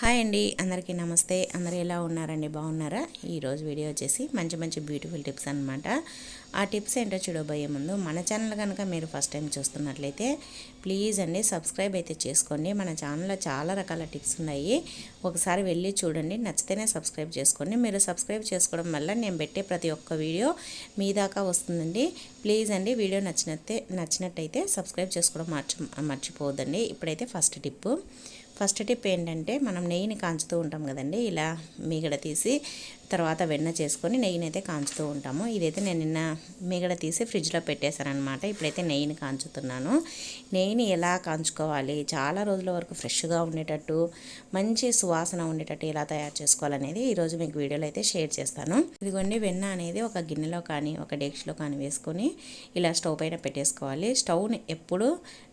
Hi అండి అందరికీ నమస్తే. అందరు ఎలా ఉన్నారండి? బాగున్నారా? ఈరోజు వీడియో వచ్చేసి మంచి మంచి బ్యూటిఫుల్ టిప్స్ అనమాట ఆ టిప్స్ ఏంటో చూడబోయే ముందు మన ఛానల్ కనుక మీరు ఫస్ట్ టైం చూస్తున్నట్లయితే ప్లీజ్ అండి సబ్స్క్రైబ్ అయితే చేసుకోండి. మన ఛానల్లో చాలా రకాల టిప్స్ ఉన్నాయి. ఒకసారి వెళ్ళి చూడండి. నచ్చితేనే సబ్స్క్రైబ్ చేసుకోండి. మీరు సబ్స్క్రైబ్ చేసుకోవడం వల్ల నేను పెట్టే ప్రతి ఒక్క వీడియో మీ దాకా వస్తుందండి. ప్లీజ్ అండి వీడియో నచ్చినట్టే నచ్చినట్టయితే సబ్స్క్రైబ్ చేసుకోవడం మర్చి మర్చిపోవద్దండి. ఇప్పుడైతే ఫస్ట్ టిప్పు. ఫస్ట్ టిప్ ఏంటంటే మనం నెయ్యిని కాంచుతూ ఉంటాం కదండి. ఇలా మీగడ తీసి తర్వాత వెన్న చేసుకొని నెయ్యిని అయితే కాంచుతూ ఉంటాము. ఇదైతే నేను నిన్న మీగడ తీసి ఫ్రిడ్జ్లో పెట్టేశానమాట ఇప్పుడైతే నెయ్యిని కాంచుతున్నాను. నెయ్యిని ఎలా కాంచుకోవాలి? చాలా రోజుల వరకు ఫ్రెష్గా ఉండేటట్టు మంచి సువాసన ఉండేటట్టు ఎలా తయారు చేసుకోవాలనేది ఈరోజు మీకు వీడియోలో అయితే షేర్ చేస్తాను. ఇదిగోండి వెన్న అనేది ఒక గిన్నెలో కానీ ఒక డేక్షలో కానీ వేసుకొని ఇలా స్టవ్ పైన పెట్టేసుకోవాలి. స్టవ్ని ఎప్పుడు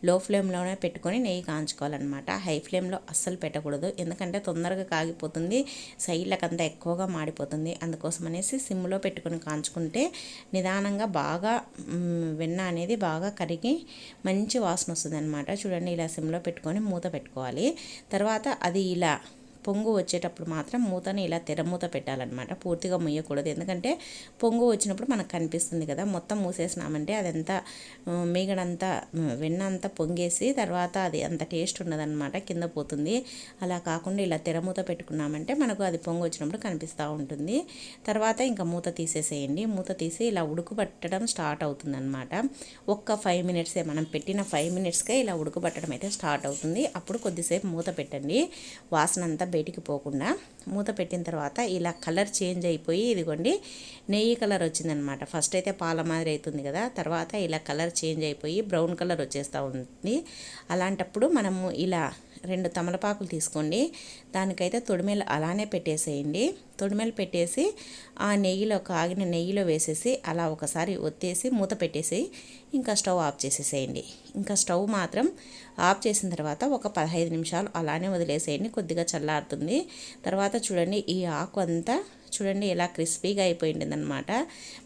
లో ఫ్లేమ్లోనే పెట్టుకొని నెయ్యి కాంచుకోవాలన్నమాట. హై ఫ్లేమ్లో అస్సలు పెట్టకూడదు. ఎందుకంటే తొందరగా కాగిపోతుంది సైడ్లకంతా ఎక్కువగా మాడిపోతుంది. అందుకోసం అనేసి సిమ్లో పెట్టుకొని కాంచుకుంటే నిదానంగా బాగా వెన్న అనేది బాగా కరిగి మంచి వాసన వస్తుంది అనమాట చూడండి ఇలా సిమ్లో పెట్టుకొని మూత పెట్టుకోవాలి. తర్వాత అది ఇలా పొంగు వచ్చేటప్పుడు మాత్రం మూతని ఇలా తెరమూత పెట్టాలన్నమాట. పూర్తిగా ముయ్యకూడదు. ఎందుకంటే పొంగు వచ్చినప్పుడు మనకు కనిపిస్తుంది కదా. మొత్తం మూసేసినామంటే అదంతా మీగడంతా వెన్న అంతా పొంగేసి తర్వాత అది అంత టేస్ట్ ఉండదన్నమాట. కింద పోతుంది. అలా కాకుండా ఇలా తెరమూత పెట్టుకున్నామంటే మనకు అది పొంగు వచ్చినప్పుడు కనిపిస్తూ ఉంటుంది. తర్వాత ఇంకా మూత తీసేసేయండి. మూత తీసి ఇలా ఉడుకుపట్టడం స్టార్ట్ స్టార్ట్ అవుతుందన్నమాట. ఒక్క ఫైవ్ మినిట్సే మనం పెట్టిన ఫైవ్ మినిట్స్కే ఇలా ఉడుకుపట్టడం అయితే స్టార్ట్ అవుతుంది. అప్పుడు కొద్దిసేపు మూత పెట్టండి. వాసన అంతా బయటికి పోకుండా మూత పెట్టిన తర్వాత ఇలా కలర్ చేంజ్ అయిపోయి ఇదిగోండి నెయ్యి కలర్ వచ్చిందనమాట. ఫస్ట్ అయితే పాల మాదిరి అవుతుంది కదా తర్వాత ఇలా కలర్ చేంజ్ అయిపోయి బ్రౌన్ కలర్ వచ్చేస్తూ ఉంటుంది అలాంటప్పుడు మనము ఇలా రెండు తమలపాకులు తీసుకోండి. దానికైతే తొడిమెలు అలానే పెట్టేసేయండి. తొడిమెలు పెట్టేసి ఆ నెయ్యిలో కాగిన నెయ్యిలో వేసేసి అలా ఒకసారి ఒత్తేసి మూత పెట్టేసి ఇంకా స్టవ్ ఆఫ్ చేసేసేయండి. ఇంకా స్టవ్ మాత్రం ఆఫ్ చేసిన తర్వాత ఒక పదహైదు నిమిషాలు అలానే వదిలేసేయండి. కొద్దిగా చల్లారుతుంది. తర్వాత చూడండి ఈ ఆకు అంతా చూడండి ఎలా క్రిస్పీగా అయిపోయిందనమాట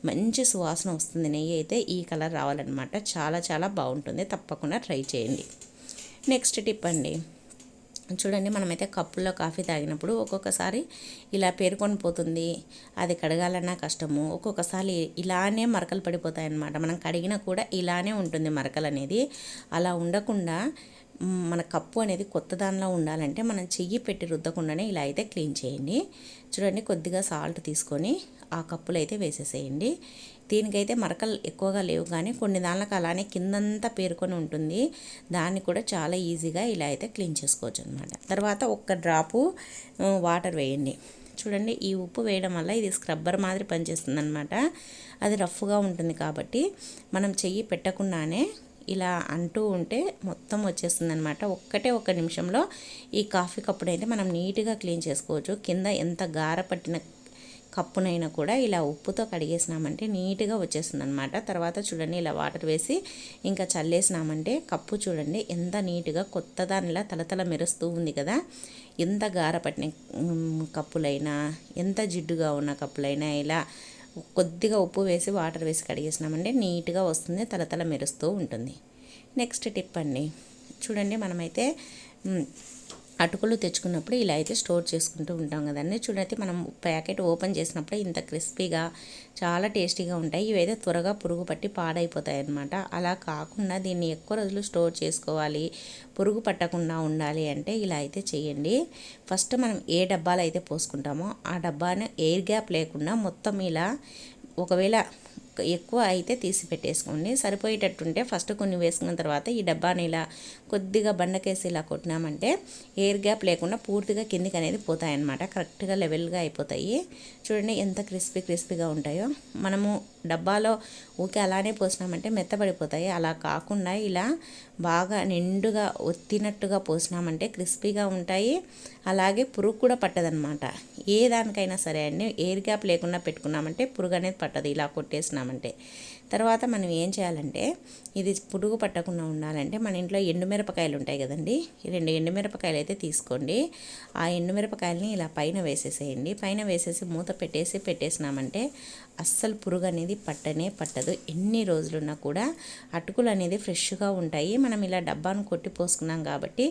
మంచి సువాసన వస్తుంది. నెయ్యి అయితే ఈ కలర్ రావాలన్నమాట. చాలా చాలా బాగుంటుంది. తప్పకుండా ట్రై చేయండి. నెక్స్ట్ టిప్ అండి. చూడండి మనమైతే కప్పుల్లో కాఫీ తాగినప్పుడు ఒక్కొక్కసారి ఇలా పేరుకొని పోతుంది. అది కడగాలన్నా కష్టము. ఒక్కొక్కసారి ఇలానే మరకలు పడిపోతాయి అన్నమాట మనం కడిగినా కూడా ఇలానే ఉంటుంది మరకలు అనేది. అలా ఉండకుండా మన కప్పు అనేది కొత్త దానిలో ఉండాలంటే మనం చెయ్యి పెట్టి రుద్దకుండానే ఇలా అయితే క్లీన్ చేయండి. చూడండి కొద్దిగా సాల్ట్ తీసుకొని ఆ కప్పులు అయితే వేసేసేయండి. దీనికైతే మరకలు ఎక్కువగా లేవు కానీ కొన్ని దానిలకు అలానే కిందంతా పేరుకొని ఉంటుంది. దాన్ని కూడా చాలా ఈజీగా ఇలా అయితే క్లీన్ చేసుకోవచ్చు అనమాట తర్వాత ఒక్క డ్రాపు వాటర్ వేయండి. చూడండి ఈ ఉప్పు వేయడం వల్ల ఇది స్క్రబ్బర్ మాదిరి పనిచేస్తుంది అనమాట అది రఫ్గా ఉంటుంది కాబట్టి మనం చెయ్యి పెట్టకుండానే ఇలా అంటూ ఉంటే మొత్తం వచ్చేస్తుంది అనమాట ఒక్కటే ఒక్క నిమిషంలో ఈ కాఫీ కప్పుడైతే మనం నీట్గా క్లీన్ చేసుకోవచ్చు. కింద ఎంత గార పట్టిన కప్పునైనా కూడా ఇలా ఉప్పుతో కడిగేసినామంటే నీట్గా వచ్చేస్తుంది అనమాట తర్వాత చూడండి ఇలా వాటర్ వేసి ఇంకా చల్లేసినామంటే కప్పు చూడండి ఎంత నీట్గా కొత్త దానిలా తలతల మెరుస్తూ ఉంది కదా. ఎంత గార పట్టిన కప్పులైనా ఎంత జిడ్డుగా ఉన్న కప్పులైనా ఇలా కొద్దిగా ఉప్పు వేసి వాటర్ వేసి కడిగేసినామంటే నీట్గా వస్తుంది తలతల మెరుస్తూ ఉంటుంది. నెక్స్ట్ టిప్ అండి. చూడండి మనమైతే అటుకులు తెచ్చుకున్నప్పుడు ఇలా అయితే స్టోర్ చేసుకుంటూ ఉంటాం కదండి చూడైతే మనం ప్యాకెట్ ఓపెన్ చేసినప్పుడు ఇంత క్రిస్పీగా చాలా టేస్టీగా ఉంటాయి. ఇవైతే త్వరగా పురుగు పట్టి పాడైపోతాయి అన్నమాట అలా కాకుండా దీన్ని ఎక్కువ రోజులు స్టోర్ చేసుకోవాలి పురుగు పట్టకుండా ఉండాలి అంటే ఇలా అయితే చేయండి. ఫస్ట్ మనం ఏ డబ్బాలు అయితే పోసుకుంటామో ఆ డబ్బాను ఎయిర్ గ్యాప్ లేకుండా మొత్తం ఇలా ఒకవేళ ఎక్కువ అయితే తీసి పెట్టేసుకోండి సరిపోయేటట్టుంటే ఫస్ట్ కొన్ని వేసుకున్న తర్వాత ఈ డబ్బాని ఇలా కొద్దిగా బండకేసి ఇలా కొట్టినామంటే ఎయిర్ గ్యాప్ లేకుండా పూర్తిగా కిందికి అనేది పోతాయన్నమాట. కరెక్ట్గా లెవెల్గా అయిపోతాయి. చూడండి ఎంత క్రిస్పీ క్రిస్పీగా ఉంటాయో. మనము డబ్బాలో ఊకే అలానే పోసినామంటే మెత్తబడిపోతాయి. అలా కాకుండా ఇలా బాగా నిండుగా ఒత్తినట్టుగా పోసినామంటే క్రిస్పీగా ఉంటాయి. అలాగే పురుగు కూడా పట్టదనమాట ఏ దానికైనా సరే అండి ఎయిర్ గ్యాప్ లేకుండా పెట్టుకున్నామంటే పురుగు అనేది పట్టదు. ఇలా కొట్టేసినామంటే. తర్వాత మనం ఏం చేయాలంటే ఇది పురుగు పట్టకుండా ఉండాలంటే మన ఇంట్లో ఎండుమిరపకాయలు ఉంటాయి కదండి ఈ రెండు ఎండుమిరపకాయలు అయితే తీసుకోండి. ఆ ఎండుమిరపకాయలని ఇలా పైన వేసేసేయండి. పైన వేసేసి మూత పెట్టేసి పెట్టేసినామంటే అస్సలు పురుగు అనేది పట్టనే పట్టదు. ఎన్ని రోజులున్నా కూడా అటుకులు అనేది ఫ్రెష్గా ఉంటాయి. మనం ఇలా డబ్బాను కొట్టి పోసుకున్నాం కాబట్టి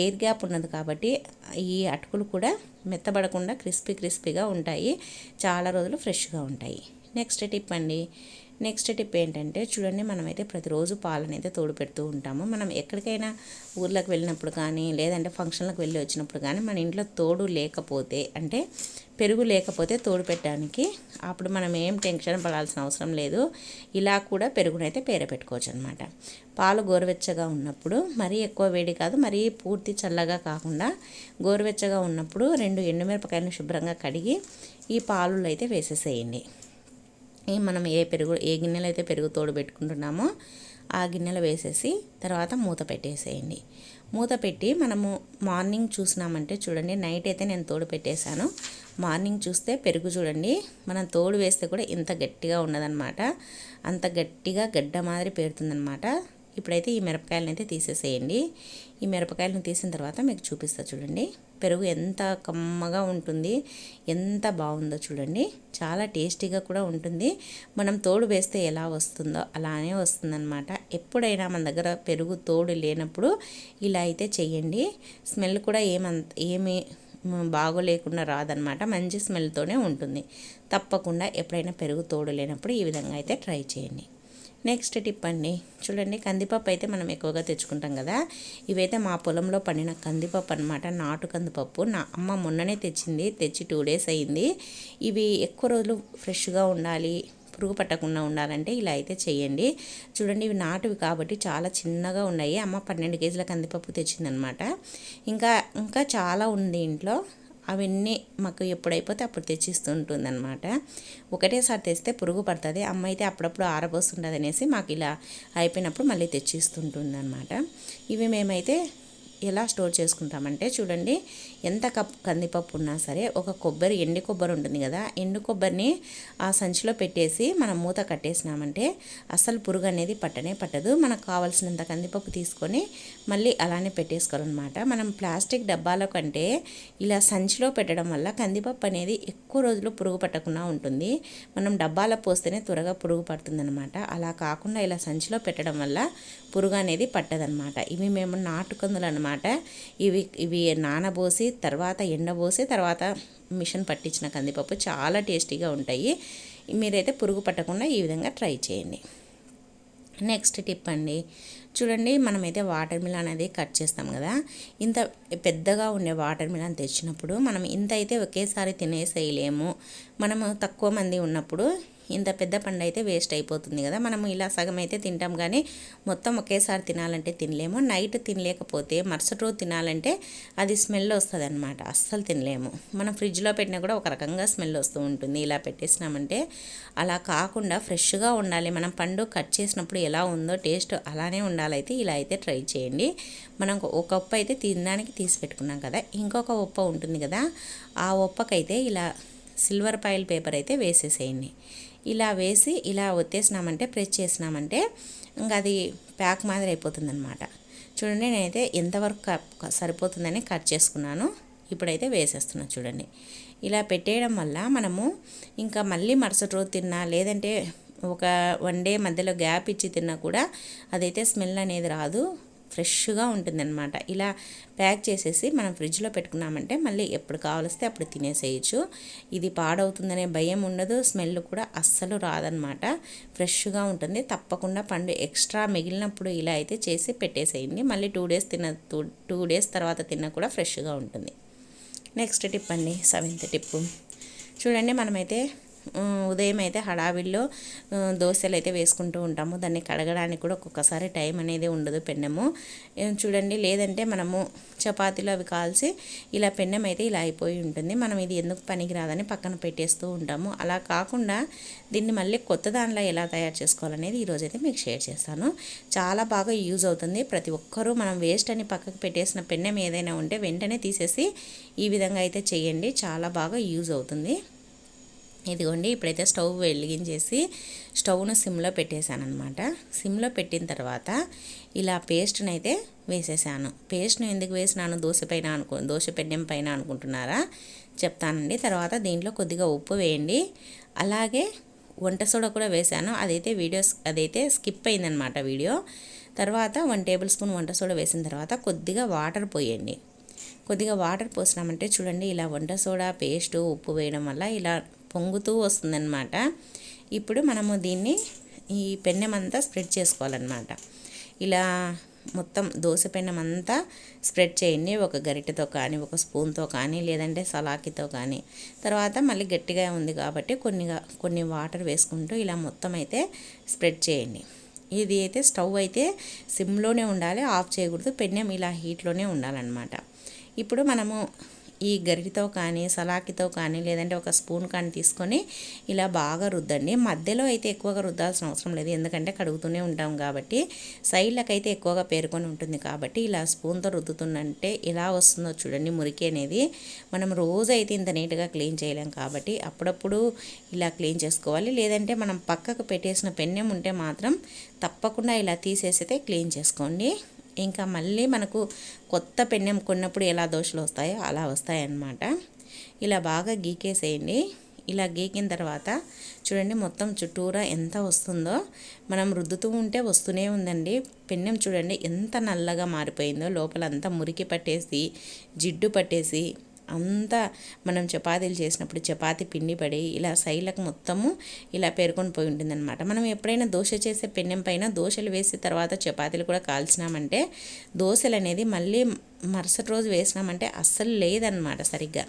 ఎయిర్ గ్యాప్ ఉన్నది కాబట్టి ఈ అటుకులు కూడా మెత్తబడకుండా క్రిస్పీ క్రిస్పీగా ఉంటాయి. చాలా రోజులు ఫ్రెష్గా ఉంటాయి. నెక్స్ట్ టిప్ అండి నెక్స్ట్ టిప్ ఏంటంటే చూడండి మనమైతే ప్రతిరోజు పాలనైతే తోడు పెడుతూ ఉంటాము. మనం ఎక్కడికైనా ఊర్లోకి వెళ్ళినప్పుడు కానీ లేదంటే ఫంక్షన్లకు వెళ్ళి వచ్చినప్పుడు కానీ మన ఇంట్లో తోడు లేకపోతే అంటే పెరుగు లేకపోతే తోడు పెట్టడానికి అప్పుడు మనం ఏం టెన్షన్ పడాల్సిన అవసరం లేదు. ఇలా కూడా పెరుగునైతే పేర పెట్టుకోవచ్చు అనమాట పాలు గోరువెచ్చగా ఉన్నప్పుడు మరీ ఎక్కువ వేడి కాదు మరీ పూర్తి చల్లగా కాకుండా గోరువెచ్చగా ఉన్నప్పుడు రెండు ఎండుమిరపకాయలను శుభ్రంగా కడిగి ఈ పాలులో అయితే వేసేసేయండి. మనం ఏ పెరుగు ఏ గిన్నెలో అయితే పెరుగు తోడు పెట్టుకుంటున్నామో ఆ గిన్నెలో వేసేసి తర్వాత మూత పెట్టేసేయండి. మూత పెట్టి మనము మార్నింగ్ చూసినామంటే చూడండి నైట్ అయితే నేను తోడు పెట్టేశాను. మార్నింగ్ చూస్తే పెరుగు చూడండి మనం తోడు వేస్తే కూడా ఇంత గట్టిగా ఉండదన్నమాట. అంత గట్టిగా గడ్డ మాదిరి పేరుతుందనమాట ఇప్పుడైతే ఈ మిరపకాయలను అయితే తీసేసేయండి. ఈ మిరపకాయలను తీసిన తర్వాత మీకు చూపిస్తా చూడండి. పెరుగు ఎంత కమ్మగా ఉంటుంది ఎంత బాగుందో చూడండి. చాలా టేస్టీగా కూడా ఉంటుంది. మనం తోడు వేస్తే ఎలా వస్తుందో అలానే వస్తుందన్నమాట. ఎప్పుడైనా మన దగ్గర పెరుగు తోడు లేనప్పుడు ఇలా అయితే చేయండి స్మెల్ కూడా ఏమంత ఏమి బాగోలేకుండా రాదనమాట మంచి స్మెల్తోనే ఉంటుంది. తప్పకుండా ఎప్పుడైనా పెరుగు తోడు లేనప్పుడు ఈ విధంగా అయితే ట్రై చేయండి. నెక్స్ట్ టిప్ అండి. చూడండి కందిపప్పు అయితే మనం ఎక్కువగా తెచ్చుకుంటాం కదా. ఇవైతే మా పొలంలో పండిన కందిపప్పు అనమాట నాటు కందిపప్పు. నా అమ్మ మొన్ననే తెచ్చింది. తెచ్చి టూ డేస్ అయింది. ఇవి ఎక్కువ రోజులు ఫ్రెష్గా ఉండాలి పురుగు పట్టకుండా ఉండాలంటే ఇలా అయితే చేయండి. చూడండి ఇవి నాటువి కాబట్టి చాలా చిన్నగా ఉన్నాయి. అమ్మ పన్నెండు కేజీల కందిపప్పు తెచ్చిందనమాట ఇంకా ఇంకా చాలా ఉంది ఇంట్లో. అవన్నీ మాకు ఎప్పుడైపోతే అప్పుడు తెచ్చిస్తూ ఉంటుందన్నమాట ఒకటేసారి తెస్తే పురుగు పడుతుంది. అమ్మ అయితే అప్పుడప్పుడు ఆరబోస్తుంటుంది అనేసి మాకు ఇలా అయిపోయినప్పుడు మళ్ళీ తెచ్చిస్తుంటుంది అనమాట ఇవి మేమైతే ఎలా స్టోర్ చేసుకుంటామంటే చూడండి ఎంత కప్ కందిపప్పు ఉన్నా సరే ఒక కొబ్బరి ఎండు కొబ్బరి ఉంటుంది కదా ఎండు కొబ్బరిని ఆ సంచిలో పెట్టేసి మనం మూత కట్టేసినామంటే అసలు పురుగు అనేది పట్టనే పట్టదు. మనకు కావాల్సినంత కందిపప్పు తీసుకొని మళ్ళీ అలానే పెట్టేసుకోవాలన్నమాట. మనం ప్లాస్టిక్ డబ్బాల కంటే ఇలా సంచిలో పెట్టడం వల్ల కందిపప్పు అనేది ఎక్కువ రోజులు పురుగు పట్టకుండా ఉంటుంది. మనం డబ్బాలో పోస్తేనే త్వరగా పురుగు పడుతుందన్నమాట. అలా కాకుండా ఇలా సంచిలో పెట్టడం వల్ల పురుగు అనేది పట్టదనమాట ఇవి మేము నాటుకందులు అనమాట ఇవి ఇవి నానబోసి తర్వాత ఎండబోసి తర్వాత మిషన్ పట్టించిన కందిపప్పు చాలా టేస్టీగా ఉంటాయి. మీరైతే పురుగు పట్టకుండా ఈ విధంగా ట్రై చేయండి. నెక్స్ట్ టిప్ అండి. చూడండి మనమైతే వాటర్ మిలన్ అనేది కట్ చేస్తాం కదా. ఇంత పెద్దగా ఉండే వాటర్ మిలన్ తెచ్చినప్పుడు మనం ఇంత అయితే ఒకేసారి తినేసేయలేము. మనము తక్కువ మంది ఉన్నప్పుడు ఇంత పెద్ద పండు అయితే వేస్ట్ అయిపోతుంది కదా. మనం ఇలా సగం అయితే తింటాం కానీ మొత్తం ఒకేసారి తినాలంటే తినలేము. నైట్ తినలేకపోతే మరుసటి రోజు తినాలంటే అది స్మెల్ వస్తుంది అనమాట అస్సలు తినలేము. మనం ఫ్రిడ్జ్లో పెట్టినా కూడా ఒక రకంగా స్మెల్ వస్తూ ఉంటుంది. ఇలా పెట్టేసినామంటే అలా కాకుండా ఫ్రెష్గా ఉండాలి. మనం పండు కట్ చేసినప్పుడు ఎలా ఉందో టేస్ట్ అలానే ఉండాలైతే ఇలా అయితే ట్రై చేయండి. మనం ఒక ఉప్పు అయితే తినడానికి తీసి పెట్టుకున్నాం కదా. ఇంకొక ఉప్ప ఉంటుంది కదా. ఆ ఉప్పకైతే ఇలా సిల్వర్ పాయిల్ పేపర్ అయితే వేసేసేయండి. ఇలా వేసి ఇలా ఒత్తేసినామంటే ప్రెస్ చేసినామంటే ఇంకా అది ప్యాక్ మాదిరి అయిపోతుంది అనమాట చూడండి నేనైతే ఎంతవరకు సరిపోతుందని కట్ చేసుకున్నాను. ఇప్పుడైతే వేసేస్తున్నాను చూడండి. ఇలా పెట్టేయడం వల్ల మనము ఇంకా మళ్ళీ మరుసటి రోజు తిన్నా లేదంటే ఒక వన్ డే మధ్యలో గ్యాప్ ఇచ్చి తిన్నా కూడా అదైతే స్మెల్ అనేది రాదు. ఫ్రెష్గా ఉంటుందన్నమాట. ఇలా ప్యాక్ చేసేసి మనం ఫ్రిడ్జ్లో పెట్టుకున్నామంటే మళ్ళీ ఎప్పుడు కావలిస్తే అప్పుడు తినేసేయచ్చు. ఇది పాడవుతుందనే భయం ఉండదు స్మెల్ కూడా అస్సలు రాదనమాట ఫ్రెష్గా ఉంటుంది తప్పకుండా పండు ఎక్స్ట్రా మిగిలినప్పుడు ఇలా అయితే చేసి పెట్టేసేయండి. మళ్ళీ టూ డేస్ తిన్న టూ డేస్ తర్వాత తిన్నా కూడా ఫ్రెష్గా ఉంటుంది. నెక్స్ట్ టిప్ అండి సెవెంత్ టిప్పు. చూడండి మనమైతే ఉదయం అయితే హడావిల్లో దోశలు అయితే వేసుకుంటూ ఉంటాము. దాన్ని కడగడానికి కూడా ఒక్కొక్కసారి టైం అనేది ఉండదు పెన్నము. చూడండి లేదంటే మనము చపాతీలు అవి కాల్చి ఇలా పెన్నం అయితే ఇలా అయిపోయి ఉంటుంది. మనం ఇది ఎందుకు పనికిరాదని పక్కన పెట్టేస్తూ ఉంటాము. అలా కాకుండా దీన్ని మళ్ళీ కొత్త దానిలో ఎలా తయారు చేసుకోవాలనేది ఈరోజైతే మీకు షేర్ చేస్తాను. చాలా బాగా యూజ్ అవుతుంది. ప్రతి ఒక్కరూ మనం వేస్ట్ అని పక్కకు పెట్టేసిన పెన్నెం ఏదైనా ఉంటే వెంటనే తీసేసి ఈ విధంగా అయితే చేయండి. చాలా బాగా యూజ్ అవుతుంది. ఇదిగోండి ఇప్పుడైతే స్టవ్ వెలిగించేసి స్టవ్ను సిమ్లో పెట్టేశాను అనమాట సిమ్లో పెట్టిన తర్వాత ఇలా పేస్ట్ని అయితే వేసేసాను. పేస్ట్ను ఎందుకు వేసినాను? దోశ పైన అనుకో దోశ పెండెం పైన అనుకుంటున్నారా? చెప్తానండి. తర్వాత దీంట్లో కొద్దిగా ఉప్పు వేయండి. అలాగే వంట సోడా కూడా వేసాను. అదైతే వీడియోస్ అదైతే స్కిప్ అయిందనమాట వీడియో. తర్వాత వన్ టేబుల్ స్పూన్ వంట సోడా వేసిన తర్వాత కొద్దిగా వాటర్ పోయండి. కొద్దిగా వాటర్ పోసినామంటే చూడండి ఇలా వంట సోడా పేస్ట్ ఉప్పు వేయడం వల్ల ఇలా పొంగుతూ వస్తుందన్నమాట. ఇప్పుడు మనము దీన్ని ఈ పెన్నెం అంతా స్ప్రెడ్ చేసుకోవాలన్నమాట. ఇలా మొత్తం దోశ పెన్నెం అంతా స్ప్రెడ్ చేయండి. ఒక గరిటెతో కానీ ఒక స్పూన్తో కానీ లేదంటే సలాకితో కానీ. తర్వాత మళ్ళీ గట్టిగా ఉంది కాబట్టి కొన్ని కొన్ని వాటర్ వేసుకుంటూ ఇలా మొత్తం అయితే స్ప్రెడ్ చేయండి. ఇది అయితే స్టవ్ అయితే సిమ్లోనే ఉండాలి. ఆఫ్ చేయకూడదు. పెన్నెం ఇలా హీట్లోనే ఉండాలన్నమాట. ఇప్పుడు మనము ఈ గరిటితో కానీ సలాకితో కానీ లేదంటే ఒక స్పూన్ కానీ తీసుకొని ఇలా బాగా రుద్దండి. మధ్యలో అయితే ఎక్కువగా రుద్దాల్సిన అవసరం లేదు. ఎందుకంటే కడుగుతూనే ఉంటాం కాబట్టి సైడ్లకు అయితే ఎక్కువగా పేరుకొని ఉంటుంది కాబట్టి ఇలా స్పూన్తో రుద్దుతుందంటే ఎలా వస్తుందో చూడండి మురికి అనేది. మనం రోజు అయితే ఇంత నీట్గా క్లీన్ చేయలేం కాబట్టి అప్పుడప్పుడు ఇలా క్లీన్ చేసుకోవాలి. లేదంటే మనం పక్కకు పెట్టేసిన పెన్నెం ఉంటే మాత్రం తప్పకుండా ఇలా తీసేసితే క్లీన్ చేసుకోండి. ఇంకా మళ్ళీ మనకు కొత్త పెన్నెం కొన్నప్పుడు ఎలా దోశలు వస్తాయో అలా వస్తాయన్నమాట. ఇలా బాగా గీకేసేయండి. ఇలా గీకిన తర్వాత చూడండి మొత్తం చుట్టూరా ఎంత వస్తుందో. మనం రుద్దుతూ ఉంటే వస్తూనే ఉందండి. పెన్నెం చూడండి ఎంత నల్లగా మారిపోయిందో. లోపల అంతా మురికి పట్టేసి జిడ్డు పట్టేసి అంతా మనం చపాతీలు చేసినప్పుడు చపాతి పిండి పడి ఇలా సైడ్లకు మొత్తము ఇలా పేర్కొని పోయి ఉంటుందన్నమాట. మనం ఎప్పుడైనా దోశ చేసే పెన్నెం పైన దోశలు వేసిన తర్వాత చపాతీలు కూడా కాల్చినామంటే దోశలు అనేది మళ్ళీ మరుసటి రోజు వేసినామంటే అస్సలు లేదనమాట సరిగ్గా.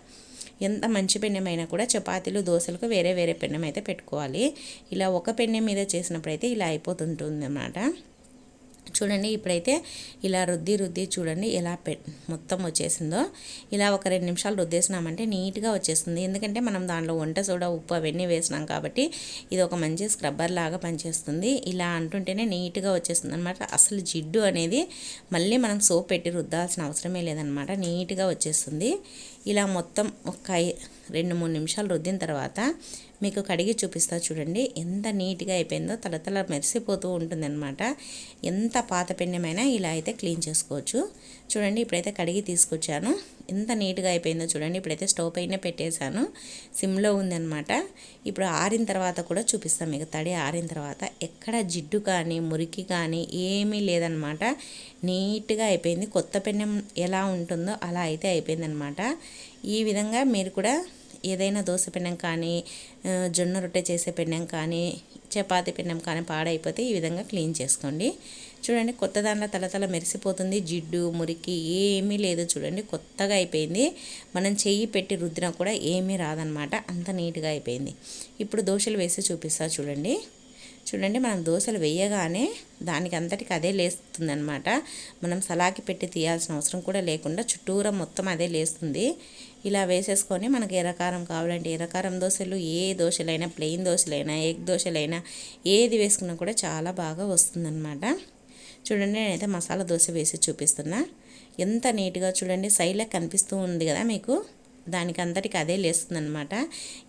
ఎంత మంచి పెన్నెమైనా కూడా చపాతీలు దోశలకు వేరే వేరే పెన్నెం అయితే పెట్టుకోవాలి. ఇలా ఒక పెన్నెం మీద చేసినప్పుడు అయితే ఇలా అయిపోతుంటుంది అన్నమాట చూడండి ఇప్పుడైతే ఇలా రుద్ది రుద్ది చూడండి ఎలా పె మొత్తం వచ్చేసిందో. ఇలా ఒక రెండు నిమిషాలు రుద్దేసినామంటే నీట్గా వచ్చేస్తుంది. ఎందుకంటే మనం దాంట్లో వంట సోడా ఉప్పు అవన్నీ వేసినాం కాబట్టి ఇది ఒక మంచి స్క్రబ్బర్ లాగా పనిచేస్తుంది. ఇలా అంటుంటేనే నీట్గా వచ్చేస్తుంది అనమాట అసలు జిడ్డు అనేది మళ్ళీ మనం సోప్ పెట్టి రుద్దాల్సిన అవసరమే లేదనమాట నీట్గా వచ్చేస్తుంది. ఇలా మొత్తం ఒక రెండు మూడు నిమిషాలు రుద్దిన తర్వాత మీకు కడిగి చూపిస్తా చూడండి. ఎంత నీట్గా అయిపోయిందో తలతల మెరిసిపోతూ ఉంటుందన్నమాట. ఎంత పాత పెండమైనా ఇలా అయితే క్లీన్ చేసుకోవచ్చు. చూడండి ఇప్పుడైతే కడిగి తీసుకొచ్చాను. ఎంత నీట్గా అయిపోయిందో చూడండి. ఇప్పుడైతే స్టవ్ పైన పెట్టేశాను. సిమ్లో ఉందన్నమాట. ఇప్పుడు ఆరిన తర్వాత కూడా చూపిస్తాను మీకు. తడి ఆరిన తర్వాత ఎక్కడ జిడ్డు కానీ మురికి కానీ ఏమీ లేదనమాట నీట్గా అయిపోయింది. కొత్త పెన్నెం ఎలా ఉంటుందో అలా అయితే అయిపోయిందనమాట ఈ విధంగా మీరు కూడా ఏదైనా దోశ పిండం కానీ జొన్న రొట్టె చేసే పిండం కానీ చపాతీ పిండం కానీ పాడైపోతే ఈ విధంగా క్లీన్ చేసుకోండి. చూడండి కొత్త దానిలో తలతల మెరిసిపోతుంది జిడ్డు మురికి ఏమీ లేదు. చూడండి కొత్తగా అయిపోయింది. మనం చెయ్యి పెట్టి రుద్దినా కూడా ఏమీ రాదనమాట అంత నీట్గా అయిపోయింది. ఇప్పుడు దోశలు వేసి చూపిస్తా చూడండి. చూడండి మనం దోశలు వేయగానే దానికి అంతటికి అదే లేస్తుందనమాట మనం సలాకి పెట్టి తీయాల్సిన అవసరం కూడా లేకుండా చుట్టూరా మొత్తం అదే లేస్తుంది. ఇలా వేసేసుకొని మనకి ఎర్రకారం కావాలంటే ఎర్రకారం దోశలు ఏ దోశలైనా ప్లెయిన్ దోశలైనా ఎగ్ దోశలైనా ఏది వేసుకున్నా కూడా చాలా బాగా వస్తుందన్నమాట. చూడండి నేనైతే మసాలా దోశ వేసి చూపిస్తున్నా. ఎంత నీట్గా చూడండి సైడ్లో కనిపిస్తూ ఉంది కదా మీకు. దానికి అంతటికి అదే లేస్తుందనమాట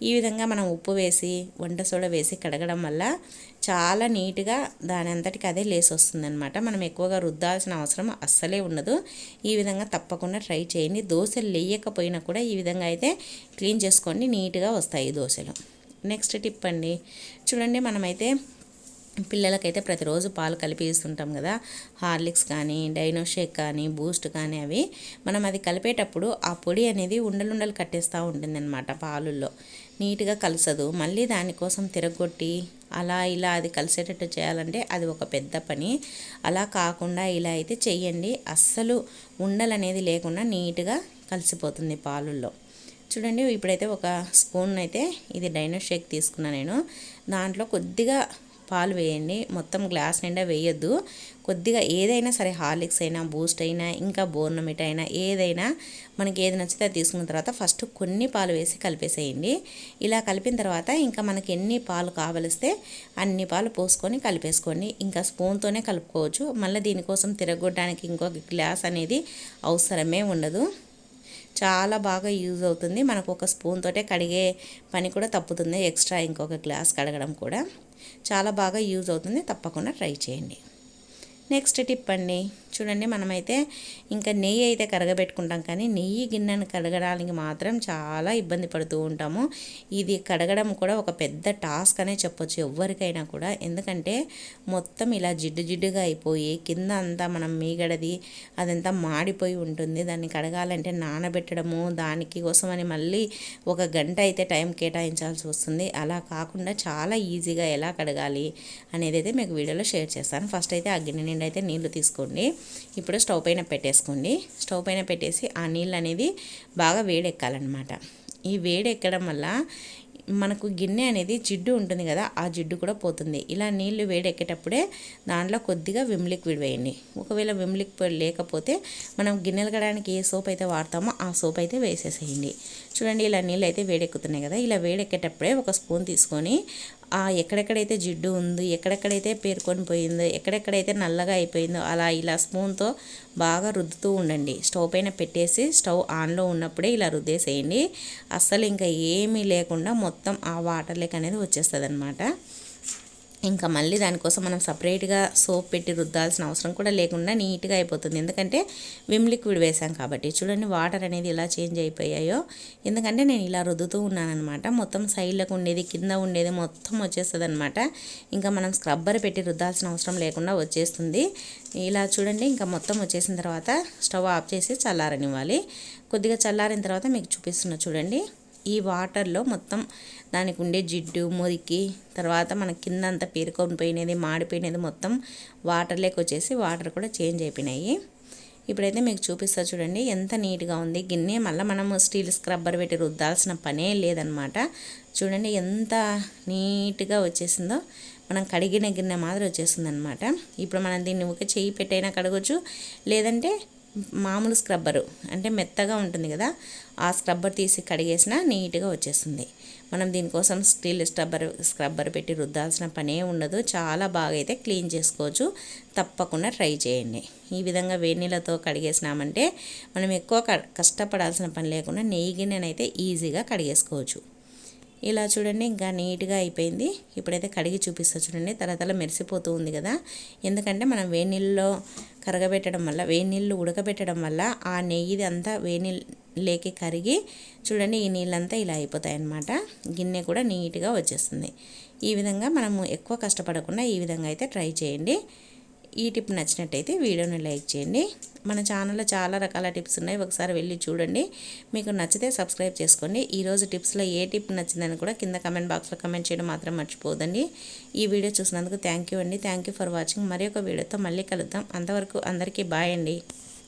ఈ విధంగా మనం ఉప్పు వేసి వంట సోడా వేసి కడగడం వల్ల చాలా నీట్గా దాని అంతటికి అదే లేసి వస్తుందనమాట మనం ఎక్కువగా రుద్దాల్సిన అవసరం అస్సలే ఉండదు. ఈ విధంగా తప్పకుండా ట్రై చేయండి. దోశలు లేయకపోయినా కూడా ఈ విధంగా అయితే క్లీన్ చేసుకోండి. నీట్గా వస్తాయి దోశలు. నెక్స్ట్ టిప్ అండి చూడండి మనమైతే పిల్లలకైతే ప్రతిరోజు పాలు కలిపి ఇస్తుంటాం కదా. హార్లిక్స్ కానీ డైనోషేక్ కానీ బూస్ట్ కానీ అవి మనం అది కలిపేటప్పుడు ఆ పొడి అనేది ఉండలుండలు కట్టేస్తూ ఉంటుందన్నమాట పాలుల్లో. నీట్గా కలిసదు. మళ్ళీ దానికోసం తిరగొట్టి అలా ఇలా అది కలిసేటట్టు చేయాలంటే అది ఒక పెద్ద పని. అలా కాకుండా ఇలా అయితే చెయ్యండి. అస్సలు ఉండలనేది లేకుండా నీట్గా కలిసిపోతుంది పాలుల్లో. చూడండి ఇప్పుడైతే ఒక స్పూన్ అయితే ఇది డైనోషేక్ తీసుకున్నా నేను. దాంట్లో కొద్దిగా పాలు వేయండి. మొత్తం గ్లాస్ నిండా వేయొద్దు. కొద్దిగా ఏదైనా సరే హార్లిక్స్ అయినా బూస్ట్ అయినా ఇంకా బోర్నమిట్ అయినా ఏదైనా మనకి ఏది నచ్చితే అది తీసుకున్న తర్వాత ఫస్ట్ కొన్ని పాలు వేసి కలిపేసేయండి. ఇలా కలిపిన తర్వాత ఇంకా మనకి ఎన్ని పాలు కావలిస్తే అన్ని పాలు పోసుకొని కలిపేసుకోండి. ఇంకా స్పూన్తోనే కలుపుకోవచ్చు. మళ్ళీ దీనికోసం తిరగొట్టడానికి ఇంకొక గ్లాస్ అనేది అవసరమే ఉండదు. చాలా బాగా యూజ్ అవుతుంది. మనకు ఒక స్పూన్ తోటే కడిగే పని కూడా తప్పుతుంది. ఎక్స్ట్రా ఇంకొక గ్లాస్ కడగడం కూడా. చాలా బాగా యూజ్ అవుతుంది. తప్పకుండా ట్రై చేయండి. నెక్స్ట్ టిప్ అండి. చూడండి మనమైతే ఇంకా నెయ్యి అయితే కరగబెట్టుకుంటాం కానీ నెయ్యి గిన్నెను కడగడానికి మాత్రం చాలా ఇబ్బంది పడుతూ ఉంటాము. ఇది కడగడం కూడా ఒక పెద్ద టాస్క్ అనే చెప్పొచ్చు ఎవరికైనా కూడా. ఎందుకంటే మొత్తం ఇలా జిడ్డు జిడ్డుగా అయిపోయి కింద అంతా మనం మీగడది అదంతా మాడిపోయి ఉంటుంది. దాన్ని కడగాలంటే నానబెట్టడము దానికి కోసమని మళ్ళీ ఒక గంట అయితే టైం కేటాయించాల్సి వస్తుంది. అలా కాకుండా చాలా ఈజీగా ఎలా కడగాలి అనేది అయితే మీకు వీడియోలో షేర్ చేస్తాను. ఫస్ట్ అయితే ఆ గిన్నె నిండా అయితే నీళ్ళు తీసుకోండి. ఇప్పుడు స్టవ్ పైన పెట్టేసుకోండి. స్టవ్ పైన పెట్టేసి ఆ నీళ్ళు అనేది బాగా వేడెక్కాలన్నమాట. ఈ వేడెక్కడం వల్ల మనకు గిన్నె అనేది జిడ్డు ఉంటుంది కదా ఆ జిడ్డు కూడా పోతుంది. ఇలా నీళ్ళు వేడెక్కేటప్పుడే దాంట్లో కొద్దిగా విమ్ లిక్విడ్ వేయండి. ఒకవేళ విమ్ లిక్విడ్ లేకపోతే మనం గిన్నెలు కడడానికి ఏ సోప్ అయితే వాడతామో ఆ సోప్ అయితే వేసేసేయండి. చూడండి ఇలా నీళ్ళు అయితే వేడెక్కుతున్నాయి కదా ఇలా వేడెక్కేటప్పుడే ఒక స్పూన్ తీసుకొని ఆ ఎక్కడెక్కడైతే జిడ్డు ఉంది ఎక్కడెక్కడైతే పేర్కొని పోయిందో ఎక్కడెక్కడైతే నల్లగా అయిపోయిందో అలా ఇలా స్పూన్తో బాగా రుద్దుతూ ఉండండి. స్టవ్ పైన పెట్టేసి స్టవ్ ఆన్లో ఉన్నప్పుడే ఇలా రుద్దేసేయండి. అస్సలు ఇంకా ఏమీ లేకుండా మొత్తం ఆ వాటర్ లెక్ అనేది వచ్చేస్తుంది అనమాట ఇంకా మళ్ళీ దానికోసం మనం సపరేట్గా సోప్ పెట్టి రుద్దాల్సిన అవసరం కూడా లేకుండా నీట్గా అయిపోతుంది. ఎందుకంటే విమ్ లిక్విడ్ వేసాం కాబట్టి. చూడండి వాటర్ అనేది ఇలా చేంజ్ అయిపోయాయో. ఎందుకంటే నేను ఇలా రుద్దుతూ ఉన్నానమాట మొత్తం సైడ్లకు ఉండేది కింద ఉండేది మొత్తం వచ్చేస్తుంది అనమాట ఇంకా మనం స్క్రబ్బర్ పెట్టి రుద్దాల్సిన అవసరం లేకుండా వచ్చేస్తుంది. ఇలా చూడండి ఇంకా మొత్తం వచ్చేసిన తర్వాత స్టవ్ ఆఫ్ చేసి చల్లారనివ్వాలి. కొద్దిగా చల్లారిన తర్వాత మీకు చూపిస్తున్నా చూడండి. ఈ వాటర్లో మొత్తం దానికి ఉండే జిడ్డు మురికి తర్వాత మన కింద అంతా పేరుకొని పోయినది మాడిపోయినది మొత్తం వాటర్లోకి వచ్చేసి వాటర్ కూడా చేంజ్ అయిపోయినాయి. ఇప్పుడైతే మీకు చూపిస్తా చూడండి ఎంత నీట్గా ఉంది. గిన్నె మళ్ళీ మనము స్టీల్ స్క్రబ్బర్ పెట్టి రుద్దాల్సిన పనే లేదనమాట చూడండి ఎంత నీట్గా వచ్చేసిందో. మనం కడిగిన గిన్నె మాదిరి వచ్చేసిందనమాట ఇప్పుడు మనం దీన్ని ఒక చేయి పెట్టైనా కడగొచ్చు. లేదంటే మామూలు స్క్రబ్బరు అంటే మెత్తగా ఉంటుంది కదా ఆ స్క్రబ్బర్ తీసి కడిగేసిన నీట్గా వచ్చేస్తుంది. మనం దీనికోసం స్టీల్ స్క్రబ్బర్ స్క్రబ్బర్ పెట్టి రుద్దాల్సిన పనే ఉండదు. చాలా బాగా అయితే క్లీన్ చేసుకోవచ్చు. తప్పకుండా ట్రై చేయండి. ఈ విధంగా వేడినీళ్ళతో కడిగేసినామంటే మనం ఎక్కువ కష్టపడాల్సిన పని లేకుండా నెయ్యి గిన్నెనైతే ఈజీగా కడిగేసుకోవచ్చు. ఇలా చూడండి ఇంకా నీట్గా అయిపోయింది. ఇప్పుడైతే కడిగి చూపిస్తా చూడండి. తల మెరిసిపోతూ ఉంది కదా. ఎందుకంటే మనం వేడి నీళ్ళలో కరగబెట్టడం వల్ల వేడి నీళ్ళు ఉడకబెట్టడం వల్ల ఆ నెయ్యిది అంతా వేడి లేకి కరిగి చూడండి ఈ నీళ్ళంతా ఇలా అయిపోతాయి అన్నమాట గిన్నె కూడా నీట్గా వచ్చేస్తుంది. ఈ విధంగా మనము ఎక్కువ కష్టపడకుండా ఈ విధంగా అయితే ట్రై చేయండి. ఈ టిప్ నచ్చినట్టయితే వీడియోని లైక్ చేయండి. మన ఛానల్లో చాలా రకాల టిప్స్ ఉన్నాయి. ఒకసారి వెళ్ళి చూడండి. మీకు నచ్చితే సబ్స్క్రైబ్ చేసుకోండి. ఈరోజు టిప్స్లో ఏ టిప్ నచ్చిందని కూడా కింద కమెంట్ బాక్స్లో కమెంట్ చేయడం మాత్రం మర్చిపోదండి ఈ వీడియో చూసినందుకు థ్యాంక్ యూ అండి. Thank you for watching. మరి ఒక వీడియోతో మళ్ళీ కలుద్దాం. అంతవరకు అందరికీ బాయ్ అండి.